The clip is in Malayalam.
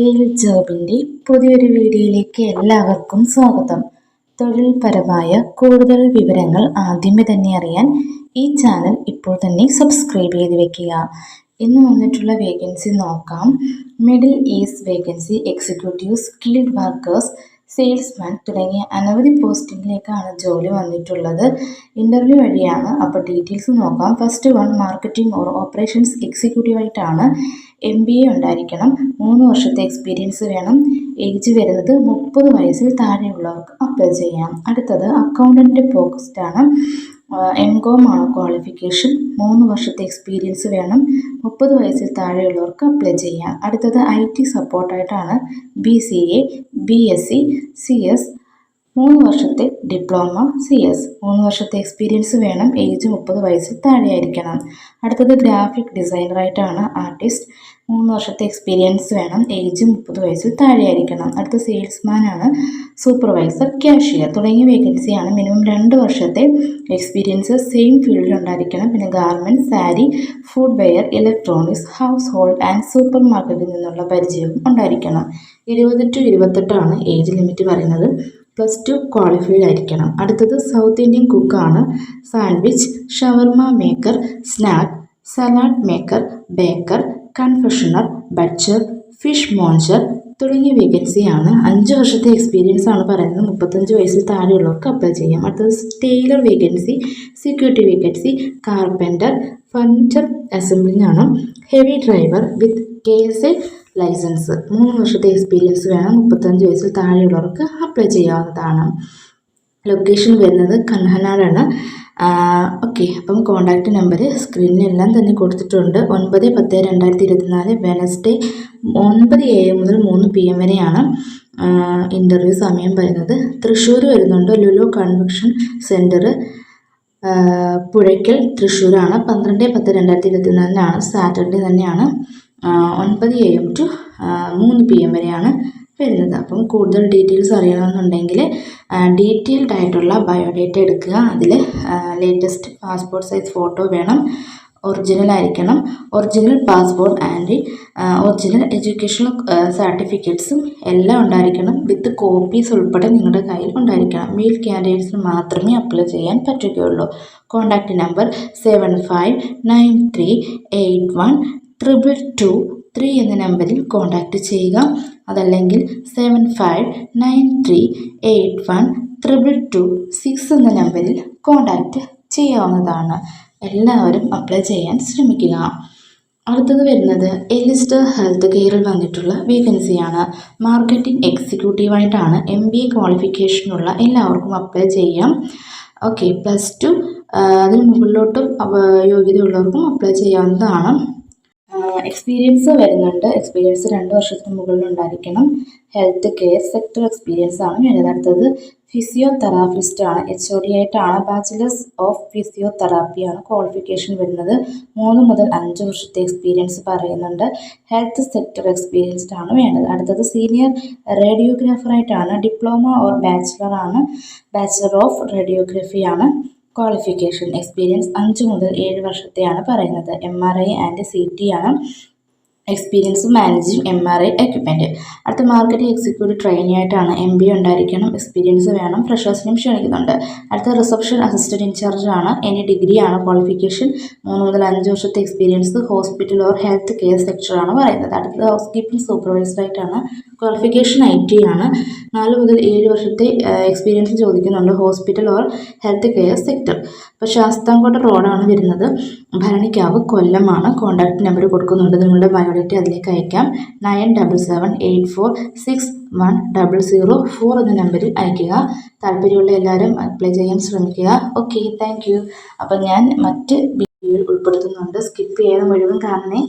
എൽ ജോബിന്റെ പുതിയൊരു വീഡിയോയിലേക്ക് എല്ലാവർക്കും സ്വാഗതം. തൊഴിൽപരമായ കൂടുതൽ വിവരങ്ങൾ ആദ്യമേ തന്നെ അറിയാൻ ഈ ചാനൽ ഇപ്പോൾ തന്നെ സബ്സ്ക്രൈബ് ചെയ്ത് വെക്കുക. ഇന്ന് വന്നിട്ടുള്ള വേക്കൻസി നോക്കാം. Middle east vacancy executive skilled workers salesman തുടങ്ങിയ അനവധി പോസ്റ്റിങ്ങിലേക്കാണ് ജോലി വന്നിട്ടുള്ളത്. ഇന്റർവ്യൂ വഴിയാണ്. അപ്പോൾ ഡീറ്റെയിൽസ് നോക്കാം. First one marketing or operations എക്സിക്യൂട്ടീവായിട്ടാണ് M B A ഉണ്ടായിരിക്കണം. മൂന്ന് വർഷത്തെ എക്സ്പീരിയൻസ് വേണം. ഏജ് വരുന്നത് മുപ്പത് വയസ്സിൽ താഴെയുള്ളവർക്ക് അപ്ലൈ ചെയ്യാം. അടുത്തത് അക്കൗണ്ടന്റ് പോസ്റ്റാണ് എം കോം ആണ് ക്വാളിഫിക്കേഷൻ മൂന്ന് വർഷത്തെ എക്സ്പീരിയൻസ് വേണം. മുപ്പത് വയസ്സിൽ താഴെയുള്ളവർക്ക് അപ്ലൈ ചെയ്യാം. അടുത്തത് I T സപ്പോർട്ടായിട്ടാണ് B C A B S C C S മൂന്ന് വർഷത്തെ ഡിപ്ലോമ സി എസ് മൂന്ന് വർഷത്തെ എക്സ്പീരിയൻസ് വേണം. ഏജ് മുപ്പത് വയസ്സിൽ താഴെയായിരിക്കണം. അടുത്തത് ഗ്രാഫിക് ഡിസൈനറായിട്ടാണ് ആർട്ടിസ്റ്റ് മൂന്ന് വർഷത്തെ എക്സ്പീരിയൻസ് വേണം. ഏജ് മുപ്പത് വയസ്സിൽ താഴെയായിരിക്കണം. അടുത്ത സെയിൽസ്മാനാണ് സൂപ്പർവൈസർ ക്യാഷിയർ തുടങ്ങിയ വേക്കൻസിയാണ് മിനിമം രണ്ട് വർഷത്തെ എക്സ്പീരിയൻസ് സെയിം ഫീൽഡിൽ ഉണ്ടായിരിക്കണം. പിന്നെ garment sari food wear electronics household and super മാർക്കറ്റിൽ നിന്നുള്ള പരിചയവും ഉണ്ടായിരിക്കണം. ഇരുപത് ടു ഇരുപത്തെട്ടാണ് ഏജ് ലിമിറ്റ് പറയുന്നത്. പ്ലസ് ടു ക്വാളിഫൈഡ് ആയിരിക്കണം. അടുത്തത് south Indian കുക്കാണ് sandwich shawarma maker snack salad maker baker confectioner butcher fishmonger തുടങ്ങിയ വേക്കൻസിയാണ് അഞ്ച് വർഷത്തെ എക്സ്പീരിയൻസ് ആണ് പറയുന്നത്. മുപ്പത്തഞ്ച് വയസ്സിൽ താഴെയുള്ളവർക്ക് അപ്ലൈ ചെയ്യാം. അടുത്തത് tailor vacancy security vacancy carpenter furniture assembling ആണ്. Heavy driver with K S A licence മൂന്ന് വർഷത്തെ എക്സ്പീരിയൻസ് വേണം. മുപ്പത്തഞ്ച് വയസ്സിൽ താഴെയുള്ളവർക്ക് അപ്ലൈ ചെയ്യാവുന്നതാണ്. ലൊക്കേഷൻ വരുന്നത് കൻഹനാടാണ് ഓക്കെ അപ്പം കോൺടാക്റ്റ് നമ്പർ സ്ക്രീനിലെല്ലാം തന്നെ കൊടുത്തിട്ടുണ്ട്. ഒൻപത് പത്ത് രണ്ടായിരത്തി ഇരുപത്തിനാല് വെനസ്ഡേ ഒൻപത് എ എം മുതൽ മൂന്ന് പി എം വരെയാണ് ഇന്റർവ്യൂ സമയം പറയുന്നത് തൃശ്ശൂർ വരുന്നുണ്ട് ലുലു കൺവെൻഷൻ സെന്റർ പുഴയ്ക്കൽ തൃശ്ശൂരാണ്. പന്ത്രണ്ട് പത്ത് രണ്ടായിരത്തി ഇരുപത്തിനാലിനാണ് സാറ്റർഡേ തന്നെയാണ് ഒൻപത് എ എം ടു മൂന്ന് പി എം വരെയാണ്. വരുന്നത്. അപ്പം കൂടുതൽ ഡീറ്റെയിൽസ് അറിയണമെന്നുണ്ടെങ്കിൽ ഡീറ്റെയിൽഡ് ആയിട്ടുള്ള ബയോഡേറ്റ എടുക്കുക. അതിൽ ലേറ്റസ്റ്റ് പാസ്പോർട്ട് സൈസ് ഫോട്ടോ വേണം. ഒറിജിനൽ ആയിരിക്കണം. Original passport and original educational സർട്ടിഫിക്കറ്റ്സും എല്ലാം ഉണ്ടായിരിക്കണം. വിത്ത് കോപ്പീസ് ഉൾപ്പെടെ നിങ്ങളുടെ കയ്യിൽ ഉണ്ടായിരിക്കണം. മെയിൽ ക്യാൻഡിഡേറ്റ്സിന് മാത്രമേ അപ്ലൈ ചെയ്യാൻ പറ്റുകയുള്ളൂ. Contact number seven five nine three eight one triple two three എന്ന നമ്പറിൽ കോൺടാക്റ്റ് ചെയ്യുക. അതല്ലെങ്കിൽ seven five nine three eight one triple two six എന്ന നമ്പറിൽ കോൺടാക്റ്റ് ചെയ്യാവുന്നതാണ്. എല്ലാവരും അപ്ലൈ ചെയ്യാൻ ശ്രമിക്കുക. അടുത്തത് വരുന്നത് എലിസ്റ്റർ ഹെൽത്ത് കെയറിൽ വന്നിട്ടുള്ള വേക്കൻസിയാണ് മാർക്കറ്റിംഗ് എക്സിക്യൂട്ടീവായിട്ടാണ് എം ബി എ ക്വാളിഫിക്കേഷനുള്ള എല്ലാവർക്കും അപ്ലൈ ചെയ്യാം. ഓക്കെ പ്ലസ് ടു അതിന് മുകളിലോട്ടും യോഗ്യതയുള്ളവർക്കും അപ്ലൈ ചെയ്യാവുന്നതാണ്. എക്സ്പീരിയൻസ് വരുന്നുണ്ട്. എക്സ്പീരിയൻസ് രണ്ട് വർഷത്തിന് മുകളിൽ ഉണ്ടായിരിക്കണം. ഹെൽത്ത് കെയർ സെക്ടർ എക്സ്പീരിയൻസ് ആണ് വേണ്ടത് അടുത്തത് ഫിസിയോതെറാപ്പിസ്റ്റ് ആണ്. എച്ച് ഒ ഡി ആയിട്ടാണ് ബാച്ചിലേഴ്സ് ഓഫ് ഫിസിയോതെറാപ്പി ആണ് ക്വാളിഫിക്കേഷൻ വരുന്നത്. മൂന്ന് മുതൽ അഞ്ച് വർഷത്തെ എക്സ്പീരിയൻസ് പറയുന്നുണ്ട്. ഹെൽത്ത് സെക്ടർ എക്സ്പീരിയൻസ്ഡ് ആണ് വേണ്ടത്. അടുത്തത് സീനിയർ റേഡിയോഗ്രാഫറായിട്ടാണ് ഡിപ്ലോമ ഓർ ബാച്ചിലർ ആണ്. ബാച്ചിലർ ഓഫ് റേഡിയോഗ്രഫിയാണ് ക്വാളിഫിക്കേഷൻ എക്സ്പീരിയൻസ് അഞ്ച് മുതൽ ഏഴ് വർഷത്തെയാണ് പറയുന്നത്. M R I and C T ആണ് experience managing M R I equipment അടുത്ത മാർക്കറ്റിംഗ് എക്സിക്യൂട്ടീവ് ട്രെയിനി ആയിട്ടാണ് എം ബി ഉണ്ടായിരിക്കണം. എക്സ്പീരിയൻസ് വേണം. ഫ്രഷേഴ്സിനും ക്ഷണിക്കുന്നുണ്ട്. അടുത്ത റിസപ്ഷൻ അസിസ്റ്റന്റ് ഇൻചാർജ് ആണ്. എനി ഡിഗ്രിയാണ് ക്വാളിഫിക്കേഷൻ മൂന്ന് മുതൽ അഞ്ച് വർഷത്തെ experience hospital or health care സെക്ടറാണ് പറയുന്നത്. അടുത്തത് ഹൗസ് കീപ്പിംഗ് സൂപ്പർവൈസറായിട്ടാണ് ക്വാളിഫിക്കേഷൻ ഐ ടി ആണ്. നാല് മുതൽ ഏഴ് വർഷത്തെ എക്സ്പീരിയൻസ് ചോദിക്കുന്നുണ്ട് hospital or health care sector അപ്പോൾ ശാസ്താംകോട്ട റോഡാണ് വരുന്നത്. ഭരണിക്കാവ് കൊല്ലമാണ്. കോൺടാക്ട് നമ്പർ കൊടുക്കുന്നുണ്ട്. നിങ്ങളുടെ ബയോഡേറ്റ അതിലേക്ക് അയക്കാം. Nine double seven eight four six one double zero four എന്ന നമ്പറിൽ അയയ്ക്കുക താല്പര്യമുള്ള എല്ലാവരും അപ്ലൈ ചെയ്യാൻ ശ്രമിക്കുക. ഓക്കെ താങ്ക് യു അപ്പം ഞാൻ മറ്റ് വീഡിയോയിൽ ഉൾപ്പെടുത്തുന്നുണ്ട്. സ്കിപ്പ് ചെയ്യാതെ മുഴുവൻ കാണണേ.